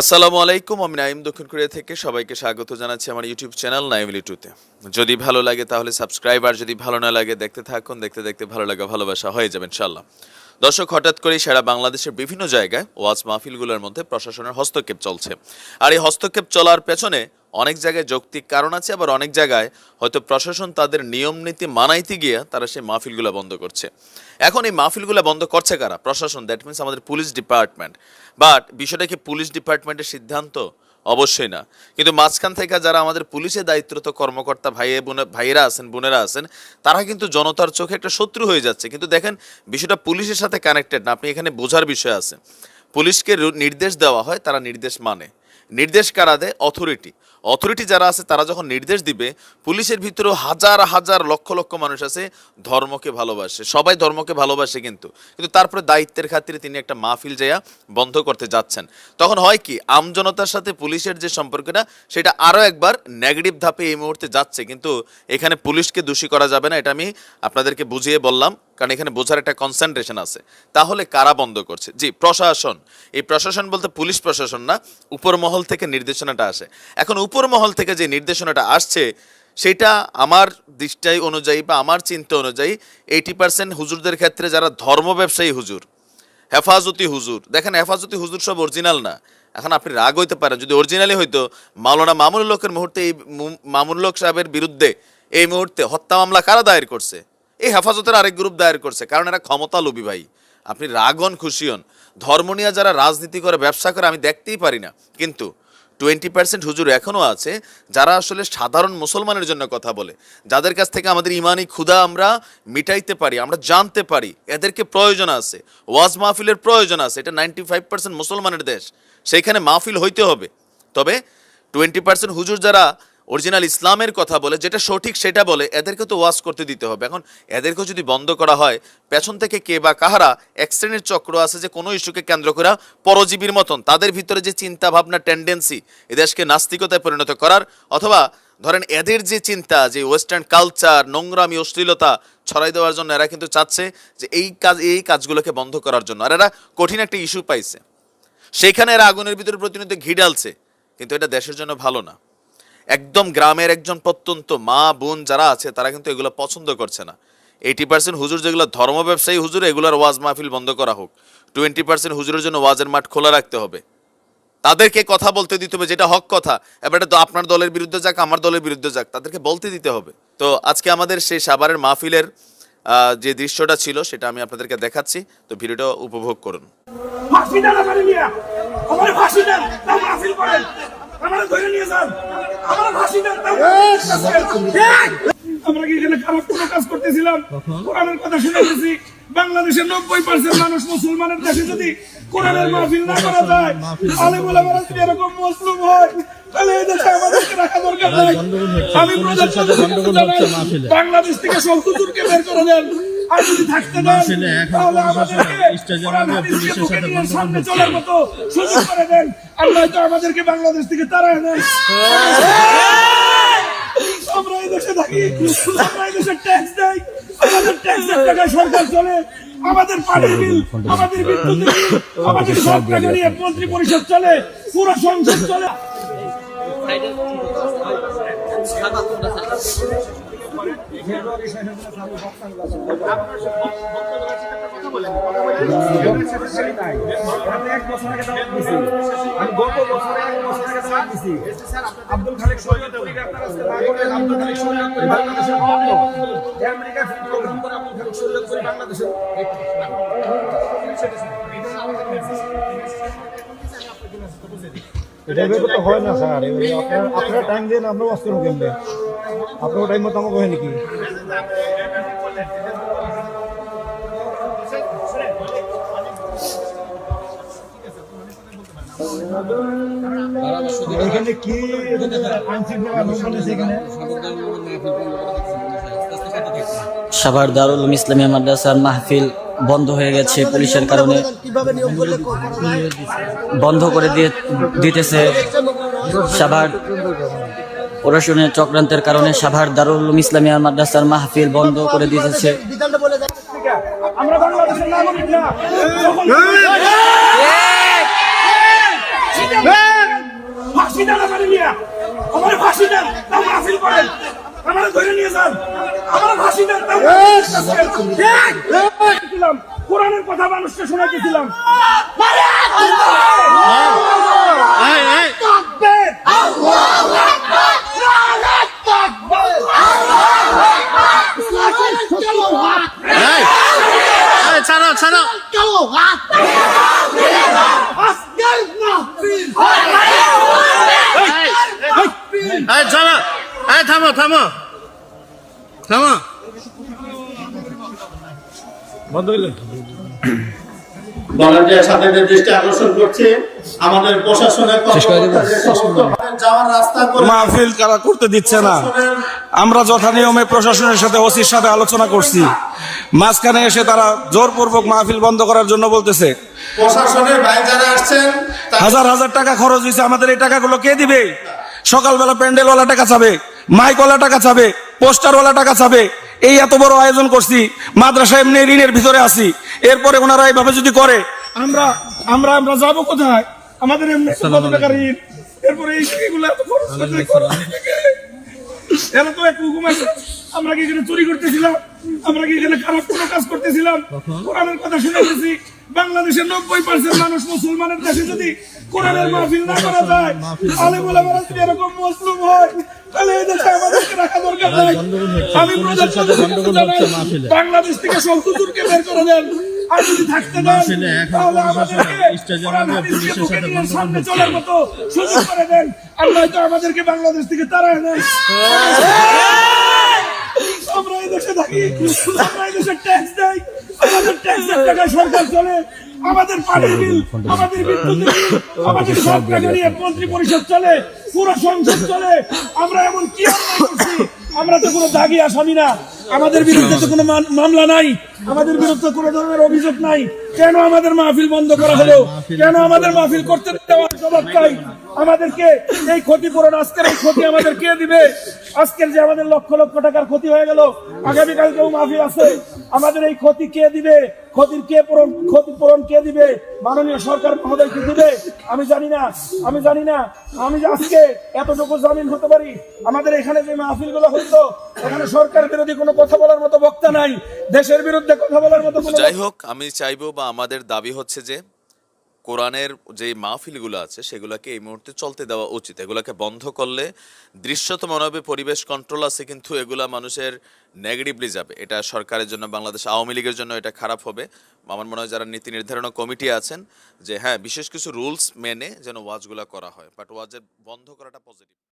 আসসালামু আলাইকুম, আমি নাইম দক্ষিণ কোরিয়া থেকে সবাইকে স্বাগত জানাচ্ছি আমার ইউটিউব চ্যানেল নাইমলি টুতে যদি ভালো লাগে তাহলে সাবস্ক্রাইব, আর যদি ভালো না লাগে দেখতে থাকুন, দেখতে দেখতে ভালো লাগা ভালোবাসা হয়ে যাবে ইনশাল্লাহ দর্শক, হঠাৎ করেই সারা বাংলাদেশের বিভিন্ন জায়গায় ওয়াজ মাহফিলগুলোর মধ্যে প্রশাসনের হস্তক্ষেপ চলছে। আর এই হস্তক্ষেপ চলার পেছনে অনেক জায়গায় যৌক্তিক কারণ আছে, আবার অনেক জায়গায় হয়তো প্রশাসন তাদের নিয়ম, নীতি মানাইতে গিয়ে তারা সেই মাহফিলগুলো বন্ধ করছে। এখন এই মাহফিলগুলো বন্ধ করছে কারা? প্রশাসন দ্যাট মিনস আমাদের পুলিশ ডিপার্টমেন্ট। বাট বিষয়টা কি পুলিশ ডিপার্টমেন্টের সিদ্ধান্ত? অবশ্যই না। কিন্তু মাঝখান থেকে যারা আমাদের পুলিশের দায়িত্বরত কর্মকর্তা ভাইয়ে ভাইয়েরা আছেন, বোনেরা আছেন, তারা কিন্তু জনতার চোখে একটা শত্রু হয়ে যাচ্ছে। কিন্তু দেখেন, বিষয়টা পুলিশের সাথে কানেক্টেড না। আপনি এখানে বোঝার বিষয় আছে। পুলিশকে নির্দেশ দেওয়া হয়, তারা নির্দেশ মানে। নির্দেশ কারা দেয়? অথরিটি অথরিটি যারা আছে, তারা যখন নির্দেশ দিবে, পুলিশের ভিতরেও হাজার হাজার, লক্ষ লক্ষ মানুষ আছে, ধর্মকে ভালোবাসে। সবাই ধর্মকে ভালোবাসে কিন্তু। কিন্তু তারপরে দায়িত্বের খাতিরে তিনি একটা মাহফিল যাইয়া বন্ধ করতে যাচ্ছেন। তখন হয় কি আমজনতার সাথে পুলিশের যে সম্পর্কটা, সেটা আরও একবার নেগেটিভ ধাপে এই মুহূর্তে যাচ্ছে। কিন্তু এখানে পুলিশকে দোষী করা যাবে না, এটা আমি আপনাদেরকে বুঝিয়ে বললাম। কারণ এখানে বোঝার একটা কনসেন্ট্রেশন আছে। তাহলে কারা বন্ধ করছে? জি, প্রশাসন। এই প্রশাসন বলতে পুলিশ প্রশাসন না উপর মহল থেকে নির্দেশনাটা আসে। এখন উপর মহল থেকে যে নির্দেশনাটা আসছে, সেটা আমার দৃষ্টাই অনুযায়ী বা আমার চিন্তা অনুযায়ী এইটি পার্সেন্ট হুজুরদের ক্ষেত্রে যারা ধর্ম ব্যবসায়ী হুজুর, হেফাজতি হুজুর, দেখেন হেফাজতি হুজুর সব অরিজিনাল না। এখন আপনি রাগ হইতে পারেন, যদি অরিজিনালি হইতো, মাওলানা মামুনুল হকের মুহূর্তে এই মামুনুল হক সাহেবের বিরুদ্ধে এই মুহূর্তে হত্যা মামলা কারা দায়ের করছে? এই হেফাজতের আরেক গ্রুপ দায়ের করছে, কারণ এরা ক্ষমতা লোভী ভাই। আপনি রাগ হন খুশি হন। ধর্ম নিয়ে যারা রাজনীতি করে, ব্যবসা করে, আমি দেখতেই পারি না। কিন্তু টোয়েন্টি পার্সেন্ট হুজুর এখনও আছে, যারা আসলে সাধারণ মুসলমানের জন্য কথা বলে। যাদের কাছ থেকে আমাদের ইমানি ক্ষুধা আমরা মিটাইতে পারি, আমরা জানতে পারি। এদেরকে প্রয়োজন আছে, ওয়াজ মাহফিলের প্রয়োজন আছে। এটা নাইনটি ফাইভ পার্সেন্ট মুসলমানের দেশ সেইখানে মাহফিল হইতে হবে। তবে টোয়েন্টি পার্সেন্ট হুজুর যারা অরিজিনাল ইসলামের কথা বলে, যেটা সঠিক সেটা বলে, এদেরকে তো ওয়াজ করতে দিতে হবে। এখন এদেরকে যদি বন্ধ করা হয়, পেছন থেকে কে বা কাহারা এক শ্রেণির চক্র আছে যে কোনো ইস্যুকে কেন্দ্র করে পরজীবীর মতন তাদের ভিতরে যে চিন্তা ভাবনা টেন্ডেন্সি এদেশকে নাস্তিকতায় পরিণত করার, অথবা ধরেন এদের যে চিন্তা যে ওয়েস্টার্ন কালচার নোংরামি, অশ্লীলতা ছড়াই দেওয়ার জন্য এরা কিন্তু চাচ্ছে যে এই কাজ, এই কাজগুলোকে বন্ধ করার জন্য। আর এরা কঠিন একটা ইস্যু পাইছে। সেইখানে এরা আগুনের ভিতরে প্রতিনিয়ত ঘি ডালছে কিন্তু এটা দেশের জন্য ভালো না। একদম গ্রামের একজন প্রত্যন্ত মা, বোন যারা আছে, তারা কিন্তু এগুলো পছন্দ করছে না। এইটি পার্সেন্ট হুজুর যেগুলো ধর্ম ব্যবসায়ী হুজুর, এগুলোর ওয়াজ মাহফিল বন্ধ করা হোক। টোয়েন্টি পার্সেন্ট হুজুরের জন্য ওয়াজের মাঠ খোলা রাখতে হবে। তাদেরকে কথা বলতে দিতে হবে, যেটা হক কথা। এবার তো আপনার দলের বিরুদ্ধে যাক, আমার দলের বিরুদ্ধে যাক, তাদেরকে বলতে দিতে হবে। তো আজকে আমাদের সেই সাভারের মাহফিলের যে দৃশ্যটা ছিল, সেটা আমি আপনাদেরকে দেখাচ্ছি। তো ভিডিওটা উপভোগ করুন। আমার নিয়ে আমার ফাঁসি দেন তাও মাহফিল করেন আমার ধরে নিয়ে যান আমার ফাঁসি দেন। তাও মাহফিল করেন। আমরা কি এখানে খারাপ কোনো কাজ করতেছিলাম? কোরআনের কথা শুনেছি বাংলাদেশের নব্বই পার্সেন্ট মানুষ মুসলমানের দেশে যদি কোরআনের মাহফিল না করা যায় তাহলে বলে যদি এরকম মুসলিম হয় তাহলে এই দেশে আমাদেরকে রাখা দরকার নাই। আমি বাংলাদেশ থেকে সব বের করে দেন। আর যদি থাকতে দেন তাহলে আমাদেরকে সামনে। চলার মতো সুযোগ করে দেন আর নয়তো আমাদেরকে বাংলাদেশ থেকে তাড়ায় নেন আমরা এই দেশে থাকি আমরা এই দেশে ট্যাক্স দেই আমাদের ট্যাক্সের টাকায় সরকার চলে আমাদের পানির বিল আমাদের বিদ্যুৎ বিল আমাদের সব টাকা নিয়ে মন্ত্রী পরিষদ চলে পুরো সংসদ চলে। আব্দুল খালেক বাংলাদেশের এটা এভাবে তো হয় না স্যার। আপনারা টাইম দেন আমরা ওয়াজ করব কেমনে? আপনার টাইম মতো আমাকে হয় নাকি এখানে কি সাভার দারুল ইসলামিয়া মাদ্রাসার মাহফিল বন্ধ হয়ে গেছে পুলিশের কারণে। বন্ধ করে দিয়ে দিতেছে সাভার প্রশাসনের চক্রান্তের কারণে সাভার দারুল উলুম ইসলামিয়া মাদ্রাসার মাহফিল বন্ধ করে দিয়েছে। আমরা বাংলাদেশের নাগরিক না ফাঁসি দেন আমার নিয়ে আমার ফাঁসি দেন তাও মাহফিল করেন আমার ধরে নিয়ে যান আমার ফাঁসি দেন তাও ছিলাম কোরআনের কথা মানুষকে শোনাইতেছিলাম ছাড়ো ছাড়ো এই থামো। থামো থামো। বন্ধ হইলে ভলান্টিয়ার সাথে দৃষ্টি আকর্ষণ করছি। আমাদের প্রশাসনের কর্মকর্তা যে সমস্ত যাওয়ার রাস্তা মাহফিল কারা করতে দিচ্ছে না? আমরা যথা নিয়মে প্রশাসনের সাথে ওসির সাথে আলোচনা করছি। মাঝখানে এসে তারা জোরপূর্বক মাহফিল বন্ধ করার জন্য বলতেছে। প্রশাসনের ভাই যারা আসছেন হাজার হাজার টাকা খরচ হয়েছে। আমাদের এই টাকাগুলো কে দিবে? সকালবেলা প্যান্ডেলওয়ালা টাকা চাবে মাইকওয়ালা টাকা চাবে পোস্টারওয়ালা টাকা চাবে। এই এত বড় আয়োজন করছি মাদ্রাসা এমনি ঋণের ভিতরে আছি। এরপরে ওনারা এইভাবে যদি করে আমরা আমরা আমরা যাব কোথায়? আমাদের এমনি কত টাকা ঋণ। এরপরে এই এগুলো এত খরচ এরা তো এক হুকুম আছে। আমরা কি এখানে চুরি করতেছিলাম? আমরা কি এখানে খারাপ কোনো কাজ করতেছিলাম? কোরআনের কথা শুনেছি বাংলাদেশের নব্বই পার্সেন্ট মানুষ মুসলমানের দেশে যদি কোরআনের মাহফিল না করা যায়। আলে বলে যদি এরকম মুসলিম হয় তাহলে এই দেশে আমাদেরকে রাখা দরকার নাই। আমি প্রধানমন্ত্রীকে জানাই, বাংলাদেশ থেকে হুজুরকে বের করে দেন। আর যদি থাকতে দেন তাহলে আমাদেরকে কোরআন হাদিসকে বুকে নিয়ে সামনে চলার মতো সুযোগ করে দেন। আমাদেরকে বাংলাদেশ থেকে তাড়ায় নেয় আমরা এই দেশে থাকি আমরা এই দেশে ট্যাক্স দেই আমাদের ট্যাক্সের টাকায় সরকার চলে। আমাদের পানির বিল আমাদের বিদ্যুতের বিল আমাদের সব টাকা নিয়ে মন্ত্রী পরিষদ চলে পুরো সংসদ চলে। আমরা এমন কি আমরা তো কোনো দাগি আসামি না। আমাদের বিরুদ্ধে তো কোনো মামলা নাই। আমাদের বিরুদ্ধে কোনো ধরনের অভিযোগ নাই। কেন আমাদের মাহফিল বন্ধ করা হলো? কেন আমাদের মাহফিল করতে দেওয়ার জবাব চাই? আমাদেরকে এই ক্ষতিপূরণ, আজকের এই ক্ষতি আমাদের কে দিবে? আজকের যে আমাদের লক্ষ লক্ষ টাকার ক্ষতি হয়ে গেল আগামীকাল কেউ মাহফিল আছে। আমাদের এই ক্ষতি কে দিবে? ক্ষতির কে পূরণ, ক্ষতিপূরণ কে দিবে? মাননীয় সরকার মহোদয় কি দিবে? আমি জানি না, আমি জানি না। আমি আজকে এতটুকু জামিন হতে পারি, আমাদের এখানে যে মাহফিলগুলো হইতো এখানে সরকার বিরোধী কোনো কথা বলার মতো বক্তা নাই। দেশের বিরুদ্ধে কথা বলার মতো যাই হোক আমি চাইব বা আমাদের দাবি হচ্ছে যে কোরআনের যে মাহফিলগুলো আছে সেগুলোকে এই মুহূর্তে চলতে দেওয়া উচিত। এগুলোকে বন্ধ করলে দৃশ্যত মনে হবে পরিবেশ কন্ট্রোল আছে কিন্তু এগুলা মানুষের নেগেটিভলি যাবে। এটা সরকারের জন্য বাংলাদেশ আওয়ামী লীগের জন্য এটা খারাপ হবে। আমার মনে হয় যারা নীতি নির্ধারণ কমিটি আছেন যে হ্যাঁ বিশেষ কিছু রুলস মেনে যেন ওয়াজগুলা করা হয় বাট ওয়াজের বন্ধ করাটা পজিটিভ